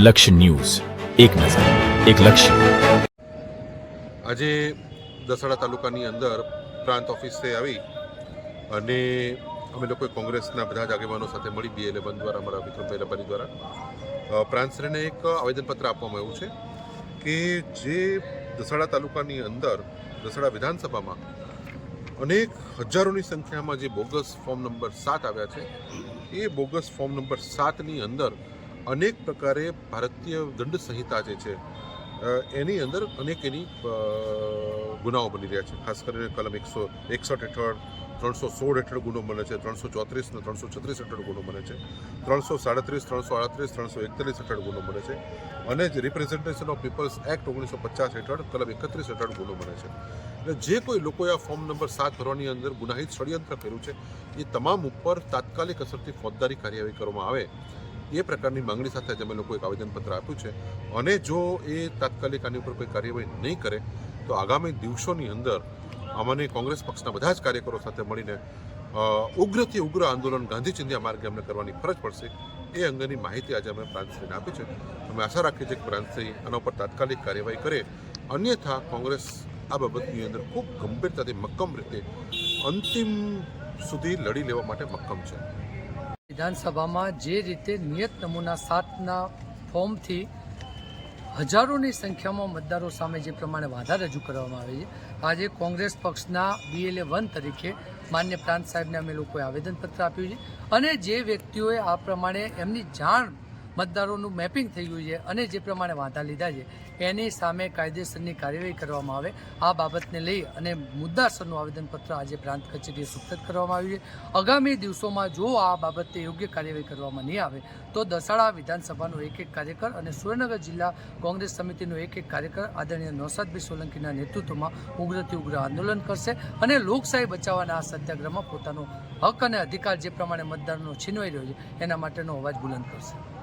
લક્ષ્ય ન્યૂઝ. એક નજર, એક લક્ષ્ય. આજે દસાડા તાલુકાની અંદર પ્રાંત ઓફિસે આવી અને અમે લોકોએ કોંગ્રેસના બધા જ આગેવાનો સાથે મળી બી ઇલેવન દ્વારા, અમારા વિક્રમભાઈ રબારી દ્વારા. પ્રાંતશ્રીને એક આવેદનપત્ર આપવામાં આવ્યું છે કે જે દસાડા તાલુકાની અંદર, દસાડા વિધાનસભામાં અનેક હજારોની સંખ્યામાં જે બોગસ ફોર્મ નંબર સાત આવ્યા છે, એ બોગસ ફોર્મ નંબર સાતની અંદર અનેક પ્રકારે ભારતીય દંડ સંહિતા જે છે એની અંદર અનેક એની ગુનાઓ બની રહ્યા છે. ખાસ કરીને કલમ એકસો, એકસઠ હેઠળ, ત્રણસો સોળ હેઠળ ગુનો બને છે, ત્રણસો ચોત્રીસ ને ત્રણસો છત્રીસ હેઠળ ગુનો બને છે, ત્રણસો સાડત્રીસ, ત્રણસો આડત્રીસ, ત્રણસો એકતાલીસ હેઠળ ગુનો બને છે. અને જ રિપ્રેઝન્ટેશન ઓફ પીપલ્સ એક્ટ ઓગણીસો પચાસ હેઠળ કલમ એકત્રીસ હેઠળ ગુનો બને છે. એટલે જે કોઈ લોકોએ આ ફોર્મ નંબર સાત ભરવાની અંદર ગુનાહિત ષડયંત્ર કર્યું છે, એ તમામ ઉપર તાત્કાલિક અસરથી ફોજદારી કાર્યવાહી કરવામાં આવે. એ પ્રકારની માંગણી સાથે આજે અમે લોકો એક આવેદનપત્ર આપ્યું છે. અને જો એ તાત્કાલિક આની ઉપર કોઈ કાર્યવાહી નહીં કરે, તો આગામી દિવસોની અંદર અમને કોંગ્રેસ પક્ષના બધા જ કાર્યકરો સાથે મળીને ઉગ્રથી ઉગ્ર આંદોલન ગાંધી ચિંધ્યા માર્ગે અમને કરવાની ફરજ પડશે, એ અંગેની માહિતી આજે અમે પ્રાંતશ્રીને આપી છે. અમે આશા રાખીએ છીએ કે પ્રાંતશ્રી આના ઉપર તાત્કાલિક કાર્યવાહી કરે. અન્યથા કોંગ્રેસ આ બાબતની અંદર ખૂબ ગંભીરતાથી મક્કમ રીતે અંતિમ સુધી લડી લેવા માટે મક્કમ છે. વિધાનસભામાં જે રીતે નિયત નમૂના સાતના ફોર્મથી હજારોની સંખ્યામાં મતદારો સામે જે પ્રમાણે વાધા રજૂ કરવામાં આવે છે. આજે કોંગ્રેસ પક્ષના બીએલએ વન તરીકે માન્ય પ્રાંત સાહેબને અમે લોકોએ આવેદનપત્ર આપ્યું છે. અને જે વ્યક્તિઓએ આ પ્રમાણે એમની જાણ મતદારોનું મેપિંગ થઈ ગયું છે અને જે પ્રમાણે વાંધા લીધા છે, એની સામે કાયદેસરની કાર્યવાહી કરવામાં આવે. આ બાબતને લઈ અને મુદ્દાસરનું આવેદનપત્ર આજે પ્રાંત કચેરીએ સુપ્રત કરવામાં આવ્યું છે. આગામી દિવસોમાં જો આ બાબતે યોગ્ય કાર્યવાહી કરવામાં નહીં આવે, તો દસાડા વિધાનસભાનો એક એક કાર્યકર અને સુરેન્દ્રનગર જિલ્લા કોંગ્રેસ સમિતિનો એક એક કાર્યકર આદરણીય નૌસાદભાઈ સોલંકીના નેતૃત્વમાં ઉગ્રથી ઉગ્ર આંદોલન કરશે અને લોકશાહી બચાવવાના આ સત્યાગ્રહમાં પોતાનો હક અને અધિકાર જે પ્રમાણે મતદારનો છીનવાઈ રહ્યો છે, એના માટેનો અવાજ બુલંદ કરશે.